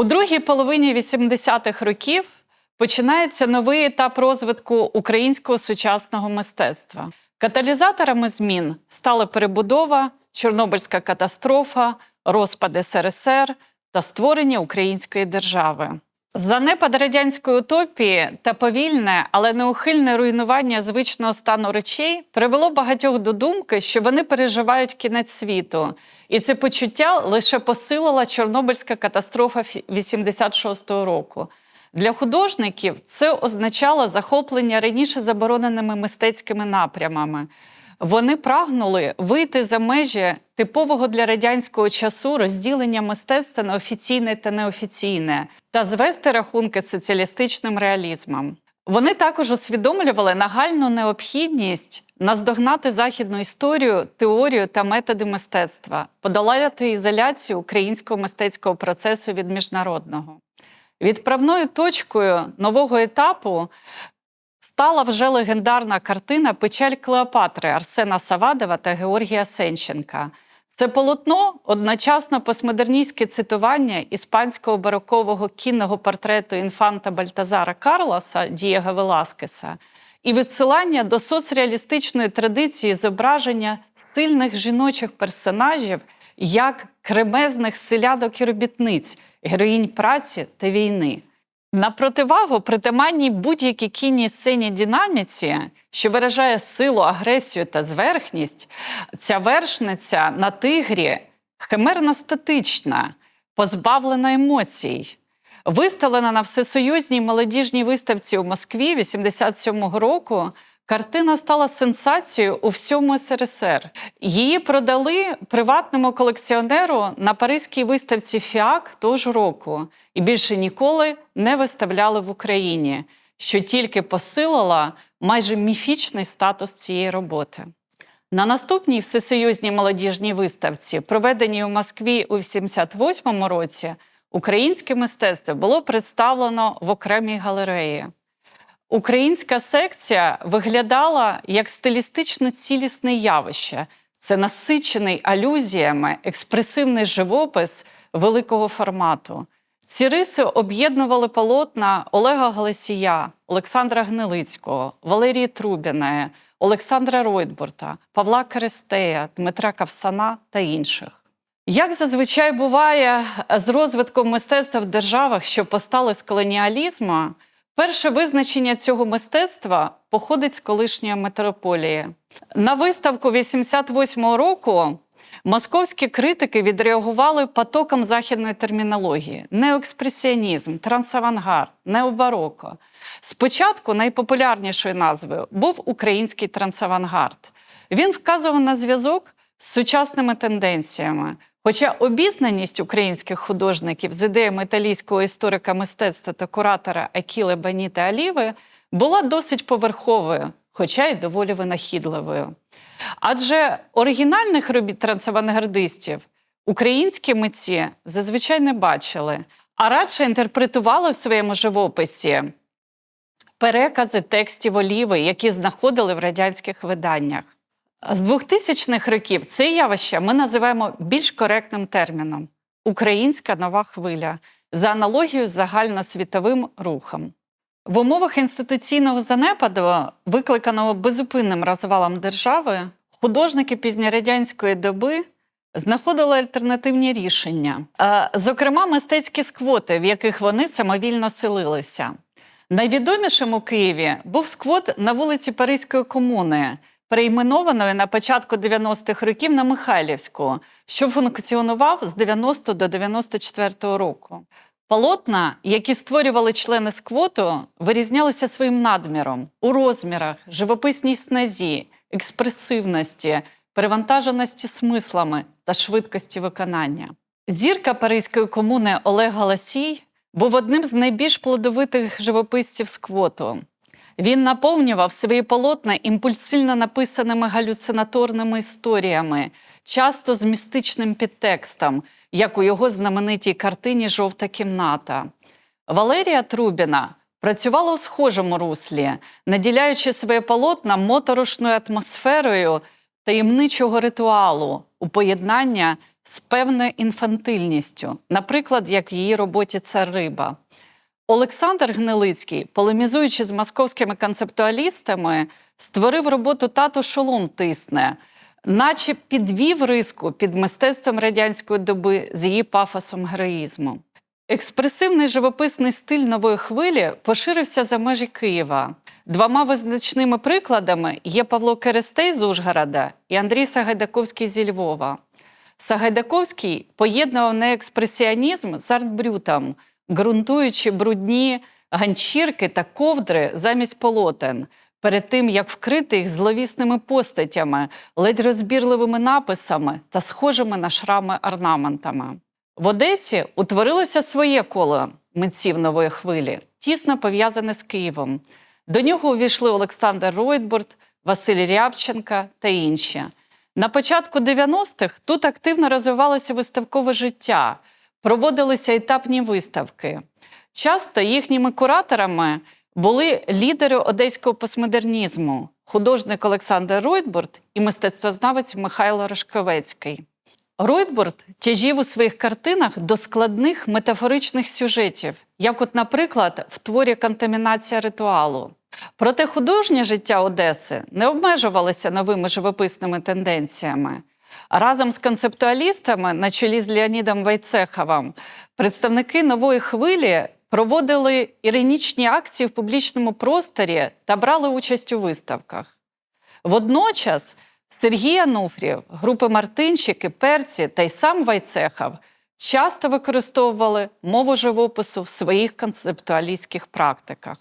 У другій половині 80-х років починається новий етап розвитку українського сучасного мистецтва. Каталізаторами змін стали перебудова, Чорнобильська катастрофа, розпад СРСР та створення української держави. Занепад радянської утопії та повільне, але неухильне руйнування звичного стану речей привело багатьох до думки, що вони переживають кінець світу, і це почуття лише посилила Чорнобильська катастрофа 86-го року. Для художників це означало захоплення раніше забороненими мистецькими напрямами. Вони прагнули вийти за межі типового для радянського часу розділення мистецтва на офіційне та неофіційне та звести рахунки з соціалістичним реалізмом. Вони також усвідомлювали нагальну необхідність наздогнати західну історію, теорію та методи мистецтва, подолати ізоляцію українського мистецького процесу від міжнародного. Відправною точкою нового етапу стала вже легендарна картина Печаль Клеопатри Арсена Савадова та Георгія Сенченка. Це полотно одночасно постмодерністське цитування іспанського барокового кінного портрету інфанта Бальтазара Карлоса Дієга Веласкеса і відсилання до соцреалістичної традиції зображення сильних жіночих персонажів як кремезних селядок і робітниць, героїнь праці та війни. На противагу притаманній будь-якій кінній сцені динаміці, що виражає силу, агресію та зверхність, ця вершниця на тигрі химерно статична, позбавлена емоцій. Виставлена на всесоюзній молодіжній виставці у Москві 87-го року, картина стала сенсацією у всьому СРСР. Її продали приватному колекціонеру на паризькій виставці Фіак того ж року і більше ніколи не виставляли в Україні, що тільки посилила майже міфічний статус цієї роботи. На наступній всесоюзній молодіжній виставці, проведеній у Москві у 88-му році, українське мистецтво було представлено в окремій галереї. Українська секція виглядала як стилістично цілісне явище. Це насичений алюзіями, експресивний живопис великого формату. Ці риси об'єднували полотна Олега Галасія, Олександра Гнилицького, Валерії Трубіної, Олександра Ройтбурта, Павла Керестея, Дмитра Кавсана та інших. Як зазвичай буває з розвитком мистецтва в державах, що постали з колоніалізму, перше визначення цього мистецтва походить з колишньої метрополії. На виставку 88-го року московські критики відреагували потоком західної термінології: неоекспресіонізм, трансавангард, необароко. Спочатку найпопулярнішою назвою був український трансавангард. Він вказував на зв'язок з сучасними тенденціями. Хоча обізнаність українських художників з ідеями італійського історика мистецтва та куратора Акіле Баніта Аліви була досить поверховою, хоча й доволі винахідливою. Адже оригінальних робіт трансавангардистів українські митці зазвичай не бачили, а радше інтерпретували в своєму живописі перекази текстів оліви, які знаходили в радянських виданнях. З 2000-х років це явище ми називаємо більш коректним терміном українська нова хвиля за аналогією з загальносвітовим рухом. В умовах інституційного занепаду, викликаного безупинним розвалом держави, художники пізньорадянської доби знаходили альтернативні рішення, зокрема, мистецькі сквоти, в яких вони самовільно селилися. Найвідомішим у Києві був сквот на вулиці Паризької комуни, перейменованої на початку 90-х років на Михайлівську, що функціонував з 90 до 94 року. Полотна, які створювали члени сквоту, вирізнялися своїм надміром у розмірах, живописній сназі, експресивності, перевантаженості смислами та швидкості виконання. Зірка Паризької комуни Олег Галасій був одним з найбільш плодовитих живописців сквоту. Він наповнював свої полотна імпульсивно написаними галюцинаторними історіями, часто з містичним підтекстом, як у його знаменитій картині Жовта кімната. Валерія Трубіна працювала у схожому руслі, наділяючи своє полотна моторошною атмосферою таємничого ритуалу у поєднання з певною інфантильністю, наприклад, як в її роботі Цар риба. Олександр Гнилицький, полемізуючи з московськими концептуалістами, створив роботу Тато шолом тисне, наче підвів риску під мистецтвом радянської доби з її пафосом героїзму. Експресивний живописний стиль нової хвилі поширився за межі Києва. Двома визначними прикладами є Павло Керестей з Ужгорода і Андрій Сагайдаковський зі Львова. Сагайдаковський поєднував неекспресіонізм з артбрютом, ґрунтуючи брудні ганчірки та ковдри замість полотен, перед тим як вкрити їх зловісними постатями, ледь розбірливими написами та схожими на шрами орнаментами. В Одесі утворилося своє коло митців нової хвилі, тісно пов'язане з Києвом. До нього увійшли Олександр Ройтбурд, Василь Рябченка та інші. На початку 90-х тут активно розвивалося виставкове життя, проводилися етапні виставки. Часто їхніми кураторами були лідери одеського постмодернізму, художник Олександр Ройтбурд і мистецтвознавець Михайло Рашковецький. Ройтбурд тяжів у своїх картинах до складних метафоричних сюжетів, як, от, наприклад, в творі Контамінація ритуалу. Проте художнє життя Одеси не обмежувалося новими живописними тенденціями. Разом з концептуалістами, на чолі з Леонідом Вайцеховим, представники нової хвилі проводили іронічні акції в публічному просторі та брали участь у виставках. Водночас Сергій Ануфрів, групи Мартинчики, Перці та й сам Вайцехов часто використовували мову живопису в своїх концептуалістських практиках.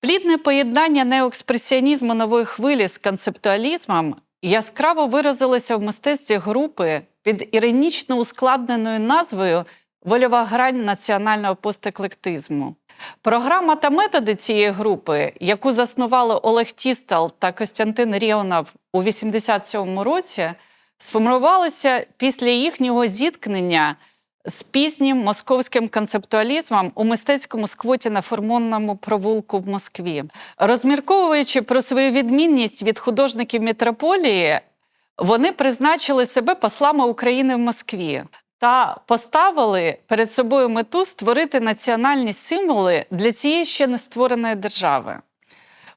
Плідне поєднання неоекспресіонізму нової хвилі з концептуалізмом яскраво виразилися в мистецтві групи під іронічно ускладненою назвою Вольова грань національного постеклектизму. Програма та методи цієї групи, яку заснували Олег Тістал та Костянтин Ріонов у 87-му році, сформувалися після їхнього зіткнення з пізнім московським концептуалізмом у мистецькому сквоті на формонному провулку в Москві. Розмірковуючи про свою відмінність від художників метрополії, вони призначили себе послами України в Москві та поставили перед собою мету створити національні символи для цієї ще не створеної держави.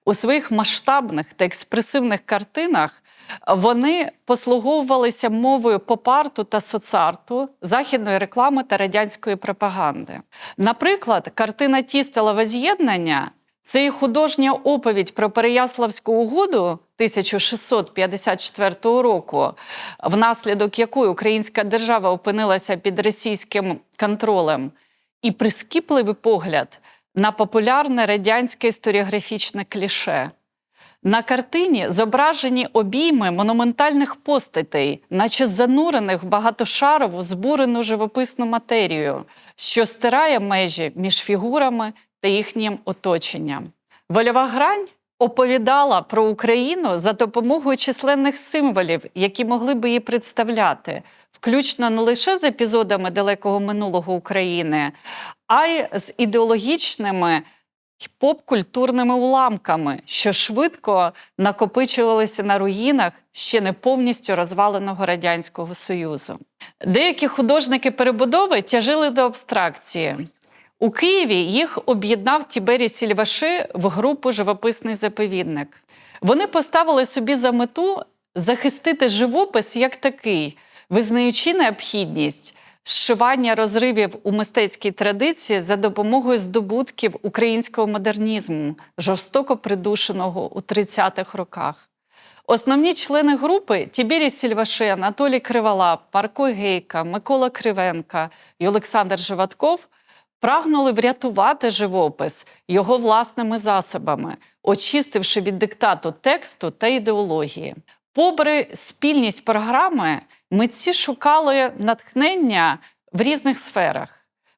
У своїх масштабних та експресивних картинах вони послуговувалися мовою поп-арту та соцарту, західної реклами та радянської пропаганди. Наприклад, картина Тістелеве з'єднання це і художня оповідь про Переяславську угоду 1654 року, внаслідок якої українська держава опинилася під російським контролем, і прискіпливий погляд на популярне радянське історіографічне кліше. На картині зображені обійми монументальних постатей, наче занурених в багатошарову збурену живописну матерію, що стирає межі між фігурами та їхнім оточенням. Вольова грань оповідала про Україну за допомогою численних символів, які могли би її представляти, включно не лише з епізодами далекого минулого України, а й з ідеологічними поп-культурними уламками, що швидко накопичувалися на руїнах ще не повністю розваленого Радянського Союзу. Деякі художники перебудови тяжили до абстракції. У Києві їх об'єднав Тіберій Сільваши в групу Живописний заповідник. Вони поставили собі за мету захистити живопис як такий, визнаючи необхідність зшивання розривів у мистецькій традиції за допомогою здобутків українського модернізму, жорстоко придушеного у 30-х роках. Основні члени групи Тібірі Сільваши, Анатолій Криволап, Парко Гейка, Микола Кривенка і Олександр Живатков прагнули врятувати живопис його власними засобами, очистивши від диктату тексту та ідеології. Попри спільність програми, митці шукали натхнення в різних сферах.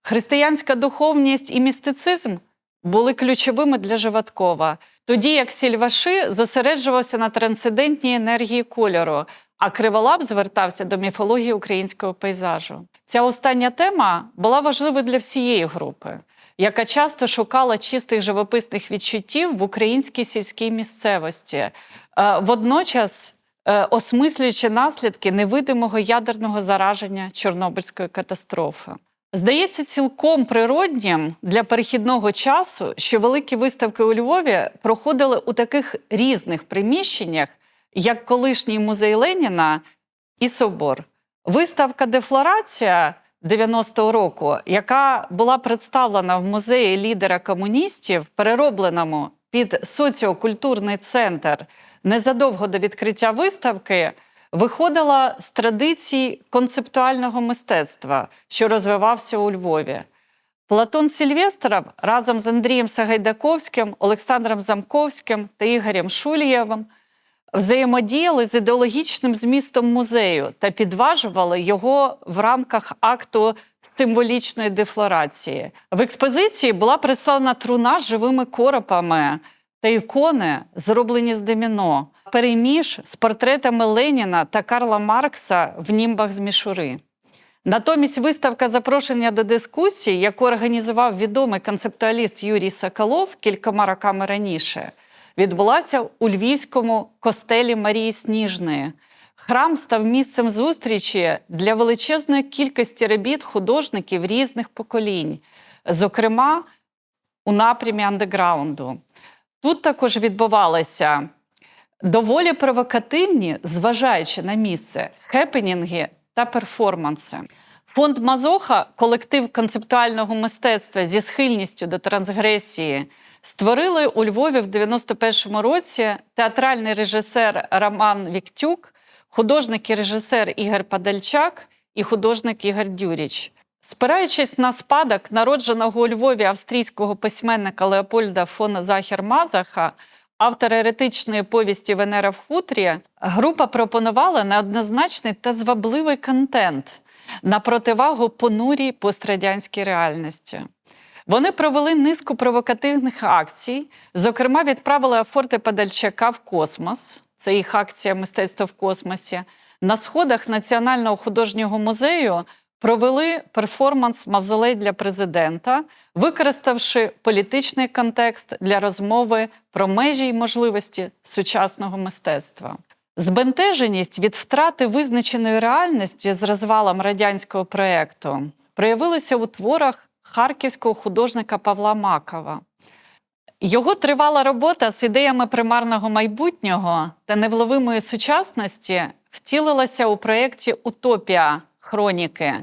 Християнська духовність і містицизм були ключовими для Живаткова, тоді як Сільваши зосереджувався на трансцендентній енергії кольору, а Криволап звертався до міфології українського пейзажу. Ця остання тема була важливою для всієї групи, яка часто шукала чистих живописних відчуттів в українській сільській місцевості. Е, Водночас осмислюючи наслідки невидимого ядерного зараження Чорнобильської катастрофи. Здається, цілком природнім для перехідного часу, що великі виставки у Львові проходили у таких різних приміщеннях, як колишній музей Леніна і Собор. Виставка Дефлорація 90-го року, яка була представлена в музеї лідера комуністів, переробленому під соціокультурний центр незадовго до відкриття виставки, виходила з традицій концептуального мистецтва, що розвивався у Львові. Платон Сільвестров разом з Андрієм Сагайдаковським, Олександром Замковським та Ігорем Шульєвим взаємодіяли з ідеологічним змістом музею та підважували його в рамках акту символічної дефлорації. В експозиції була представлена труна з живими коропами та ікони, зроблені з доміно, переміж з портретами Леніна та Карла Маркса в німбах з мішури. Натомість виставка запрошення до дискусії, яку організував відомий концептуаліст Юрій Соколов кількома роками раніше, відбулася у Львівському костелі Марії Сніжної. Храм став місцем зустрічі для величезної кількості робіт художників різних поколінь, зокрема у напрямі андеграунду. Тут також відбувалися доволі провокативні, зважаючи на місце, хепенінги та перформанси. Фонд Мазоха, колектив концептуального мистецтва зі схильністю до трансгресії, створили у Львові в 91-му році театральний режисер Роман Віктюк, художник і режисер Ігор Падальчак і художник Ігор Дюріч. Спираючись на спадок народженого у Львові австрійського письменника Леопольда фон Захер Мазаха, автора еретичної повісті Венера в хутрі, група пропонувала неоднозначний та звабливий контент на противагу понурій пострадянській реальності. Вони провели низку провокативних акцій, зокрема, відправили Афорти Падальчака в космос. Це їх акція мистецтво в космосі. На сходах Національного художнього музею провели перформанс Мавзолей для президента, використавши політичний контекст для розмови про межі й можливості сучасного мистецтва. Збентеженість від втрати визначеної реальності з розвалом радянського проєкту проявилася у творах харківського художника Павла Макова. Його тривала робота з ідеями примарного майбутнього та невловимої сучасності втілилася у проєкті Утопія хроніки,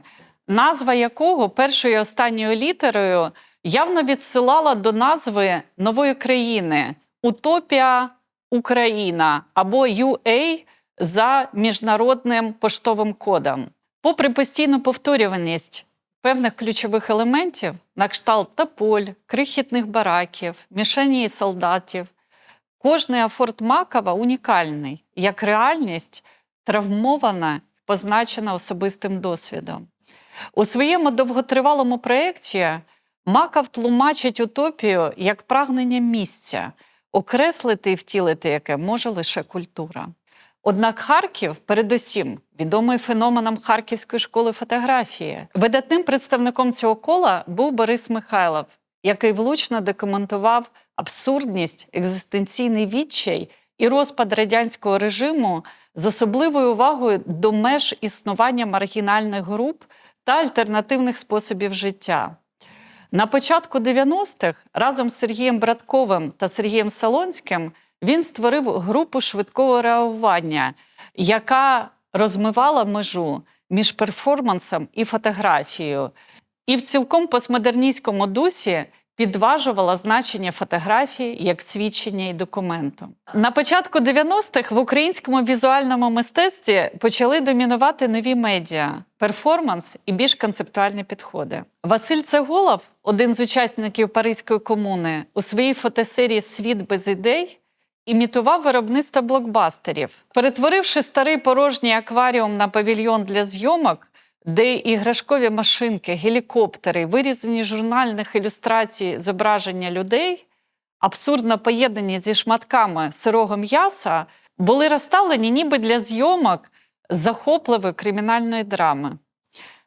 назва якого першою і останньою літерою явно відсилала до назви нової країни Утопія Україна або UA за міжнародним поштовим кодом. Попри постійну повторюваність певних ключових елементів, на кшталт тополь, крихітних бараків, мішені солдатів, кожний афорт Макова унікальний, як реальність травмована, позначена особистим досвідом. У своєму довготривалому проєкті Маков тлумачить утопію як прагнення місця, окреслити і втілити яке може лише культура. Однак Харків, передусім, відомий феноменом Харківської школи фотографії. Видатним представником цього кола був Борис Михайлов, який влучно документував абсурдність, екзистенційний відчай і розпад радянського режиму з особливою увагою до меж існування маргінальних груп та альтернативних способів життя. На початку 90-х разом з Сергієм Братковим та Сергієм Солонським він створив групу швидкого реагування, яка розмивала межу між перформансом і фотографією, і в цілком постмодерністському дусі підважувала значення фотографії як свідчення і документу. На початку 90-х в українському візуальному мистецтві почали домінувати нові медіа, перформанс і більш концептуальні підходи. Василь Цеголов, один з учасників Паризької комуни, у своїй фотосерії Світ без ідей. Імітував виробництво блокбастерів, перетворивши старий порожній акваріум на павільйон для зйомок, де іграшкові машинки, гелікоптери, вирізані журнальних ілюстрацій зображення людей, абсурдно поєднані зі шматками сирого м'яса, були розставлені ніби для зйомок захопливої кримінальної драми.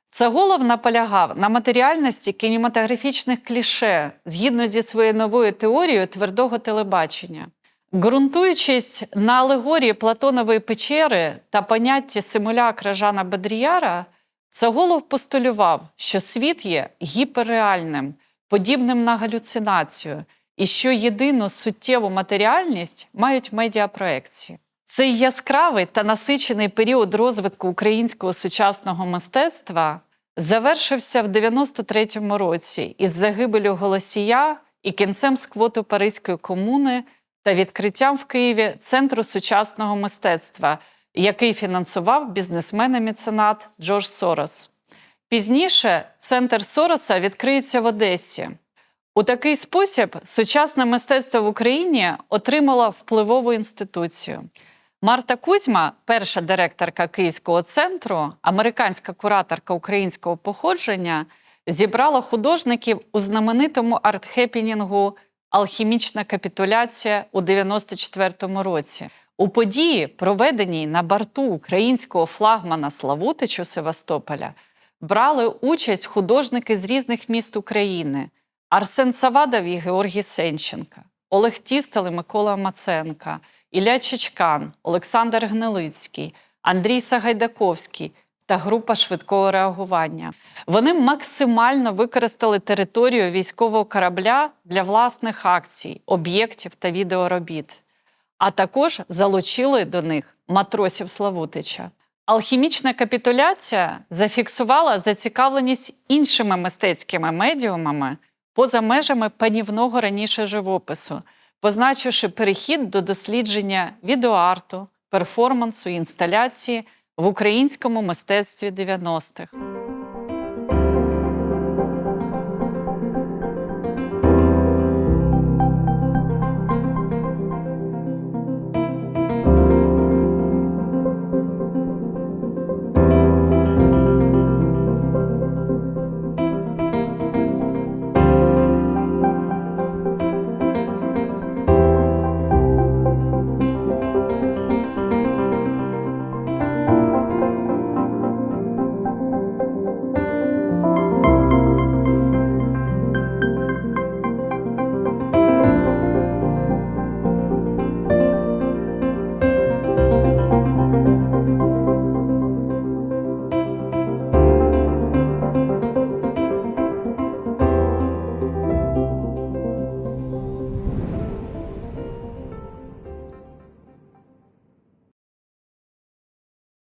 Цаголов наполягав на матеріальності кінематографічних кліше згідно зі своєю новою теорією твердого телебачення. Ґрунтуючись на алегорії Платонової печери та понятті симулякра Жана Бедріяра, Цаголов постулював, що світ є гіперреальним, подібним на галюцинацію, і що єдину суттєву матеріальність мають медіапроекції. Цей яскравий та насичений період розвитку українського сучасного мистецтва завершився в 93-му році із загибелю Голосія і кінцем сквоту Паризької комуни та відкриттям в Києві Центру сучасного мистецтва, який фінансував бізнесмен і меценат Джордж Сорос. Пізніше центр Сороса відкриється в Одесі. У такий спосіб сучасне мистецтво в Україні отримало впливову інституцію. Марта Кузьма, перша директорка Київського центру, американська кураторка українського походження, зібрала художників у знаменитому арт-хепінінгу Алхімічна капітуляція у 94-му році. У події, проведеній на борту українського флагмана Славутичу Севастополя, брали участь художники з різних міст України: Арсен Савадов і Георгій Сенченка, Олег Тістел і Микола Маценка, Ілля Чичкан, Олександр Гнилицький, Андрій Сагайдаковський та група швидкого реагування. Вони максимально використали територію військового корабля для власних акцій, об'єктів та відеоробіт, а також залучили до них матросів Славутича. Алхімічна капітуляція зафіксувала зацікавленість іншими мистецькими медіумами поза межами панівного раніше живопису, позначивши перехід до дослідження відеоарту, перформансу інсталяції в українському мистецтві 90-х.